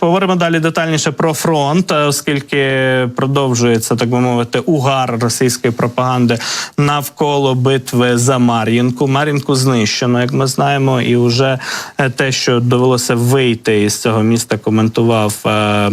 Поговоримо далі детальніше про фронт, е, оскільки продовжується так би мовити угар російської пропаганди навколо битви за Мар'їнку. Мар'їнку знищено, як ми знаємо, і вже е, те, що довелося вийти із цього міста, коментував е,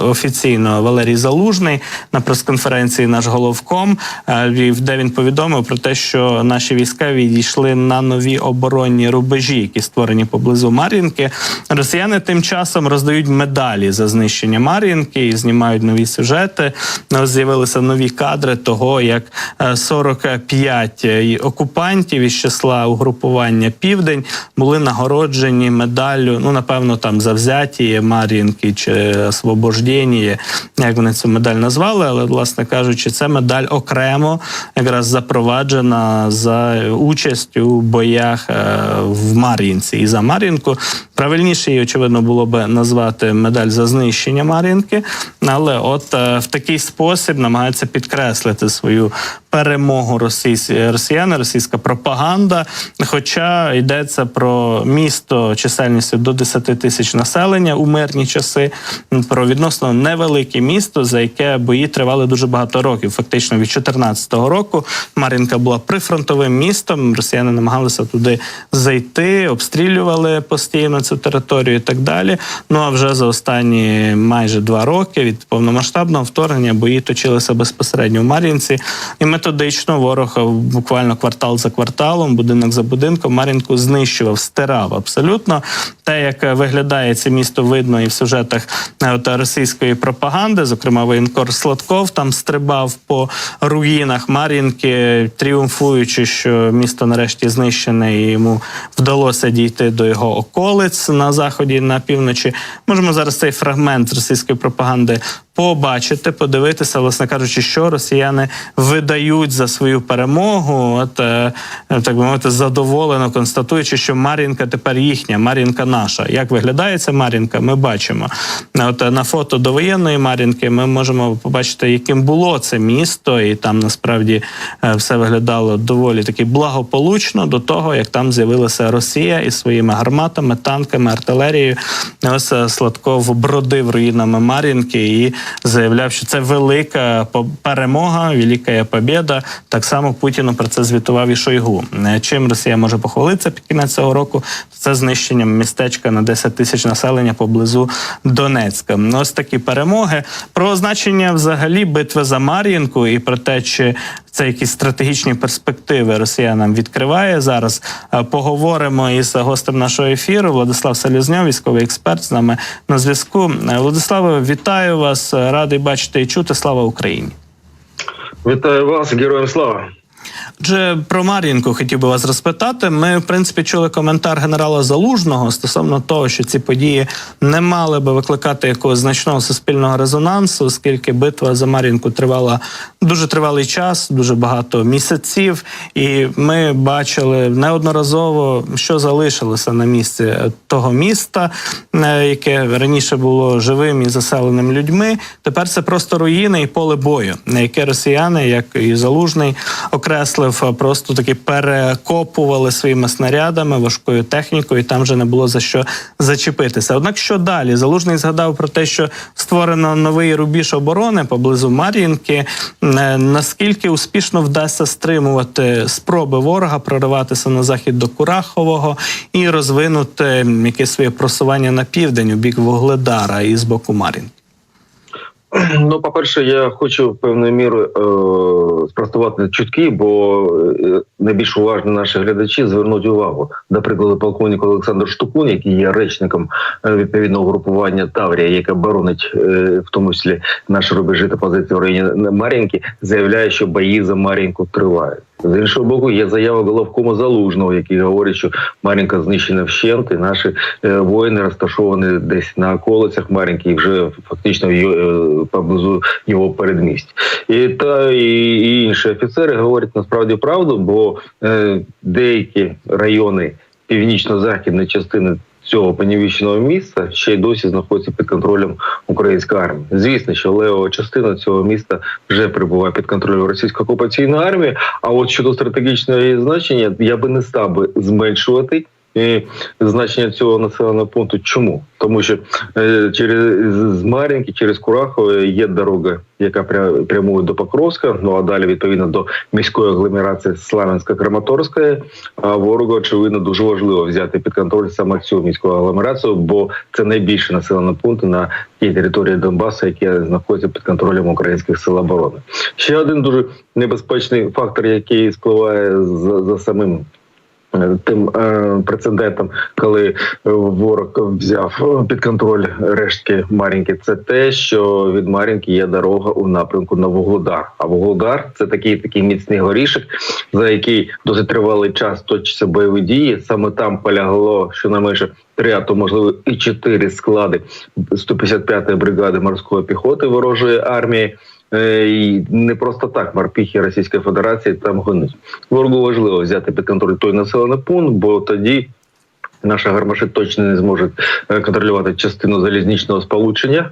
офіційно Валерій Залужний на прес-конференції. Наш головком, е, де він повідомив про те, що наші війська відійшли на нові оборонні рубежі, які створені поблизу Мар'їнки. Росіяни тим часом роздають медалі за знищення Мар'їнки і знімають нові сюжети. Ось З'явилися нові кадри того, як е, 45 окупантів із числа угрупування Південь були нагороджені медаллю. Ну напевно, там за взяті Мар'їнки чи освобождення, як вони цю медаль назвали. Але, власне кажучи, це медаль окремо якраз запроваджена за участь у боях е, в Мар'їнці і за Мар'їнку. Правильніше її, очевидно, було би назвати медаль за знищення Мар'їнки, але от е, в такий спосіб намагається підкреслити свою перемогу росіяни, російська пропаганда. Хоча йдеться про місто чисельністю до 10 тисяч населення у мирні часи, про відносно невелике місто, за яке бої тривали дуже багато років. Фактично від 2014 року Мар'їнка була прифронтовим містом. Росіяни намагалися туди зайти, обстрілювали постійно цю територію і так далі. Ну а вже за останні майже два роки від повномасштабного вторгнення бої точилися безпосередньо в Мар'їнці, і методично ворог буквально квартал за кварталом, будинок за будинком Мар'їнку знищував, стирав абсолютно. Те, як виглядає це місто, видно і в сюжетах е, от, російської пропаганди, зокрема воєнкор Сладков там стрибав по руїнах Мар'їнки, тріумфуючи, що місто нарешті знищене, і йому вдалося дійти до його околиць на заході, на півночі. Можемо зараз цей фрагмент російської пропаганди побачити, подивитися, власне кажучи, що росіяни видають за свою перемогу. От е, так би мовити, задоволено констатуючи, що Мар'їнка тепер їхня, Мар'їнка наша. Як виглядає ця Мар'їнка, ми бачимо. От е, на фото довоєнної Мар'їнки ми можемо побачити, яким було це місто, і там насправді е, все виглядало доволі таки благополучно до того, як там з'явилася Росія із своїми гарматами, танками, артилерією. Ось Сладков бродив руїнами Мар'їнки і заявляв, що це велика перемога, велика побєда. Так само Путіну про це звітував і Шойгу. Е, Чим Росія може похвалитися під кінець цього року? Це знищенням містечка на 10 тисяч населення поблизу Донецька. Ось такі перемоги. Про значення взагалі битви за Мар'їнку і про те, чи це якісь стратегічні перспективи росіянам відкриває зараз. Е, Поговоримо із гостем нашого ефіру. Владислав Салюзньов, військовий експерт з нами на зв'язку. Е, Владиславе, вітаю вас. Радий бачити і чути. Слава Україні. Вітаю вас, героям слава. Отже, про Мар'їнку хотів би вас розпитати. Ми, в принципі, чули коментар генерала Залужного стосовно того, що ці події не мали би викликати якогось значного суспільного резонансу, оскільки битва за Мар'їнку тривала дуже тривалий час, дуже багато місяців, і ми бачили неодноразово, що залишилося на місці того міста, е, яке раніше було живим і заселеним людьми. Тепер це просто руїни і поле бою, на яке росіяни, як і залужний, окреслив, просто таки перекопували своїми снарядами, важкою технікою. і Там вже не було за що зачепитися. Однак, що далі? Залужний згадав про те, що створено новий рубіж оборони поблизу Мар'їнки. Е, Наскільки успішно вдасться стримувати спроби ворога прориватися на захід до Курахового і розвинути якесь своє просування на південь у бік Вугледара і з боку Мар'їнки? Ну, по-перше, я хочу певною мірою е- спростувати чутки, бо е- найбільш уважні наші глядачі звернуть увагу. наприклад, полковник Олександр Штукун, який є речником е, відповідного групування Таврія, яке боронить е- в тому числі наші рубежі та позиції в районі Мар'їнки, заявляє, що бої за Мар'їнку тривають. З іншого боку, є заява головкому залужного, який говорить, що Мар'їнка знищена вщент, і наші е, воїни розташовані десь на околицях Мар'їнки, і вже фактично е, поблизу його передмість. І та і інші офіцери говорять насправді правду, бо е, деякі райони північно-західної частини. Цього понівіченого міста ще й досі знаходиться під контролем української армії. Звісно, що левова частина цього міста вже перебуває під контролем російської окупаційної армії. А от щодо стратегічного її значення, я би не став би зменшувати і значення цього населеного пункту. Чому? Тому що е, через з Мар'їнки, через Курахове є дорога, яка пря- прямує до Покровська. Ну а далі відповідно до міської агломерації Славянська Краматорська. А ворогу очевидно дуже важливо взяти під контроль саме цю міську агломерацію, бо це найбільші населені пункти на тій території Донбасу, які знаходяться під контролем українських сил оборони. Ще один дуже небезпечний фактор, який спливає за, за самим. Тим е, прецедентом, коли ворог взяв під контроль рештки Мар'їнки, це те, що від Мар'їнки є дорога у напрямку на Вугледар. А Вугледар це такий такий міцний горішок, за який досить тривалий час точаться бойові дії. Саме там полягло щонайменше три, а то можливо і чотири склади 155-ї бригади морської піхоти ворожої армії. Е, І не просто так морпіхи Російської Федерації там гонуть. Ворогу важливо взяти під контроль той населений пункт, бо тоді наші гармаші точно не зможуть е, контролювати частину залізничного сполучення.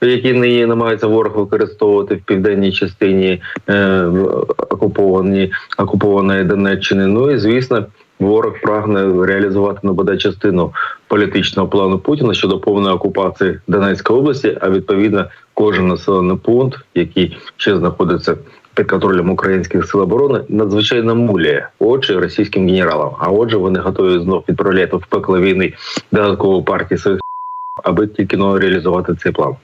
Які не намагається ворог використовувати в південній частині е, окуповані окупованої Донеччини. Ну і звісно, ворог прагне реалізувати на бодай частину політичного плану Путіна щодо повної окупації Донецької області. А відповідно, кожен населений пункт, який ще знаходиться під контролем українських сил оборони, надзвичайно муляє очі російським генералам. А отже, вони готові знов відправляти в пекло війни додаткову партію своїх, аби тільки но реалізувати цей план.